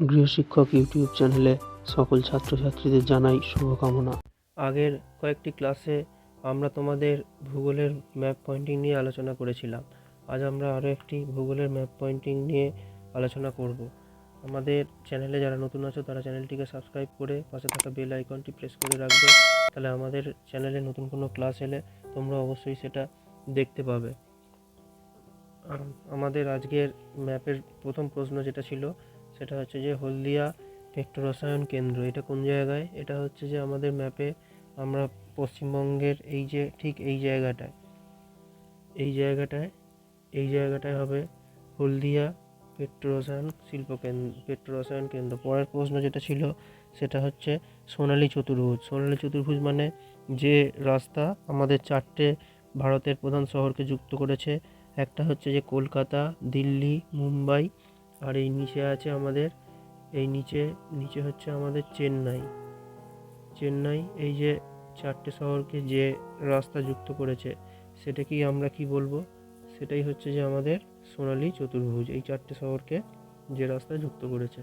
গৃহশিক্ষক YouTube চ্যানেলে সকল ছাত্রছাত্রীদের জানাই শুভকামনা। আগের কয়েকটি ক্লাসে আমরা তোমাদের ভূগোলের ম্যাপ পয়েন্টিং নিয়ে আলোচনা করেছিলাম। আজ আমরা আরও একটি ভূগোলের ম্যাপ পয়েন্টিং নিয়ে আলোচনা করব। আমাদের চ্যানেলে যারা নতুন আছো, তারা চ্যানেলটিকে সাবস্ক্রাইব করে পাশে থাকা বেল আইকনটি প্রেস করে রাখবে। তাহলে আমাদের চ্যানেলে নতুন কোনো ক্লাস এলে তোমরা অবশ্যই সেটা দেখতে পাবে। আমাদের আজকের ম্যাপের প্রথম প্রশ্ন যেটা ছিল সেটা হচ্ছে যে হলদিয়া ভেক্টর রসায়ন কেন্দ্র। এটা কোন জায়গায়? এটা হচ্ছে যে আমাদের ম্যাপে আমরা পশ্চিমবঙ্গের এই যে ঠিক এই জায়গাটায় এই জায়গাটায় এই জায়গাটায় হবে হলদিয়া পেট্রো রসায়ন শিল্প কেন্দ্র পেট্রো রসায়ন কেন্দ্র। পরের প্রশ্ন যেটা ছিল, সেটা হচ্ছে সোনালী চতুর্ভুজ। সোনালী চতুর্ভুজ মানে যে রাস্তা আমাদের চারটে ভারতের প্রধান শহরকে যুক্ত করেছে, একটা হচ্ছে যে কলকাতা, দিল্লি, মুম্বাই আর এই নিচে আছে আমাদের, এই নিচে নিচে হচ্ছে আমাদের চেন্নাই। চেন্নাই, এই যে চারটে শহরকে যে রাস্তা যুক্ত করেছে, সেটাকেই আমরা কি বলব? সেটাই হচ্ছে যে আমাদের সোনালী চতুর্ভুজ, এই চারটে শহরকে যে রাস্তা যুক্ত করেছে।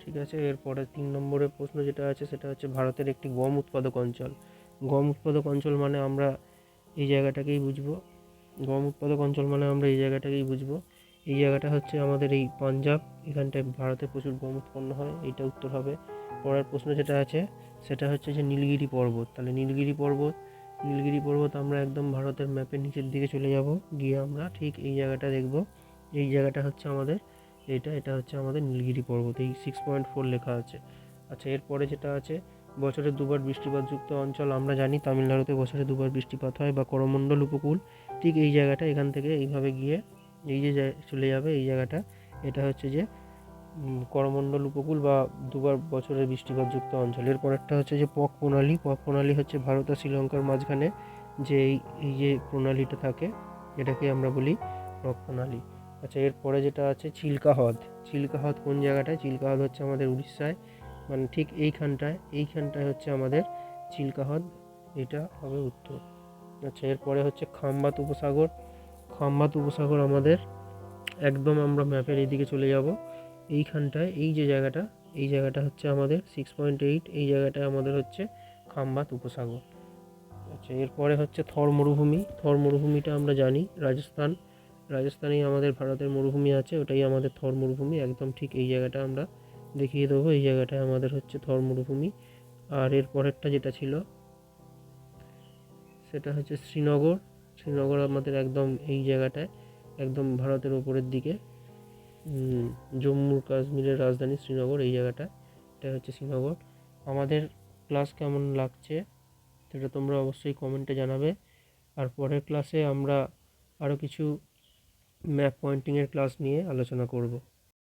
ঠিক আছে এরপরে তিন নম্বরের প্রশ্ন যেটা আছে, সেটা হচ্ছে ভারতের একটি গম উৎপাদক অঞ্চল। গম উৎপাদক অঞ্চল মানে আমরা এই জায়গাটাকেই বুঝব। গম উৎপাদক অঞ্চল মানে আমরা এই জায়গাটাকেই বুঝব। এই জায়গাটা হচ্ছে আমাদের এই পাঞ্জাব। এখানটায় ভারতে প্রচুর গম উৎপন্ন হয়, এইটা উত্তর হবে। পরের প্রশ্ন যেটা আছে, সেটা হচ্ছে যে নীলগিরি পর্বত। তাহলে নীলগিরি পর্বত নীলগিরি পর্বত আমরা একদম ভারতের ম্যাপের নিচের দিকে চলে যাব। গিয়ে আমরা ঠিক এই জায়গাটা দেখব। এই জায়গাটা হচ্ছে আমাদের, এটা এটা হচ্ছে আমাদের নীলগিরি পর্বত। এই সিক্স পয়েন্ট ফোর লেখা আছে। আচ্ছা এরপরে যেটা আছে, বছরে দুবার বৃষ্টিপাতযুক্ত অঞ্চল আমরা জানি, তামিলনাড়ুতে বছরে দুবার বৃষ্টিপাত হয় বা করমণ্ডল উপকূল। ঠিক এই জায়গাটা এখান থেকে এইভাবে গিয়ে এই যে চলে যাবে এই জায়গাটা, এটা হচ্ছে যে করমণ্ডল উপকূল বা দুবার বছরের বৃষ্টিপাতযুক্ত অঞ্চল। এর পরেরটা হচ্ছে যে পক প্রণালী। পক প্রণালী হচ্ছে ভারত আর শ্রীলঙ্কার মাঝখানে যে এই এই যে প্রণালীটা থাকে, এটাকে আমরা বলি পক প্রণালী। আচ্ছা এরপরে যেটা আছে চিল্কা হ্রদ চিল্কা হ্রদ কোন জায়গাটায়? চিল্কা হ্রদ হচ্ছে আমাদের উড়িষ্যায়। মানে ঠিক এইখানটায় এইখানটায় হচ্ছে আমাদের চিল্কা হ্রদ এটা হবে উত্তর। আচ্ছা এরপরে হচ্ছে খাম্বাত উপসাগর। খাম্বাত উপসাগর আমাদের, একদম আমরা ম্যাপের এইদিকে চলে যাব। এইখানটায়, এই যে জায়গাটা, এই জায়গাটা হচ্ছে আমাদের সিক্স পয়েন্ট এইট এই জায়গাটায় আমাদের হচ্ছে খাম্বাত উপসাগর। আচ্ছা এরপরে হচ্ছে থর মরুভূমি। থর মরুভূমিটা আমরা জানি, রাজস্থান। রাজস্থানেই আমাদের ভারতের মরুভূমি আছে, ওটাই আমাদের থর মরুভূমি। একদম ঠিক এই জায়গাটা আমরা দেখিয়ে দেবো, এই জায়গাটায় আমাদের হচ্ছে থর মরুভূমি। আর এর পরেরটা যেটা ছিল, সেটা হচ্ছে শ্রীনগর। শ্রীনগর আমাদের একদম এই জায়গাটায়, একদম ভারতের ওপরের দিকে। জম্মু কাশ্মীরের রাজধানী শ্রীনগর, এই জায়গাটা এটা হচ্ছে শ্রীনগর। আমাদের ক্লাস কেমন লাগছে? সেটা তোমরা অবশ্যই কমেন্টে জানাবে। আর পরের ক্লাসে আমরা আরও কিছু ম্যাপ পয়েন্টিংয়ের ক্লাস নিয়ে আলোচনা করব।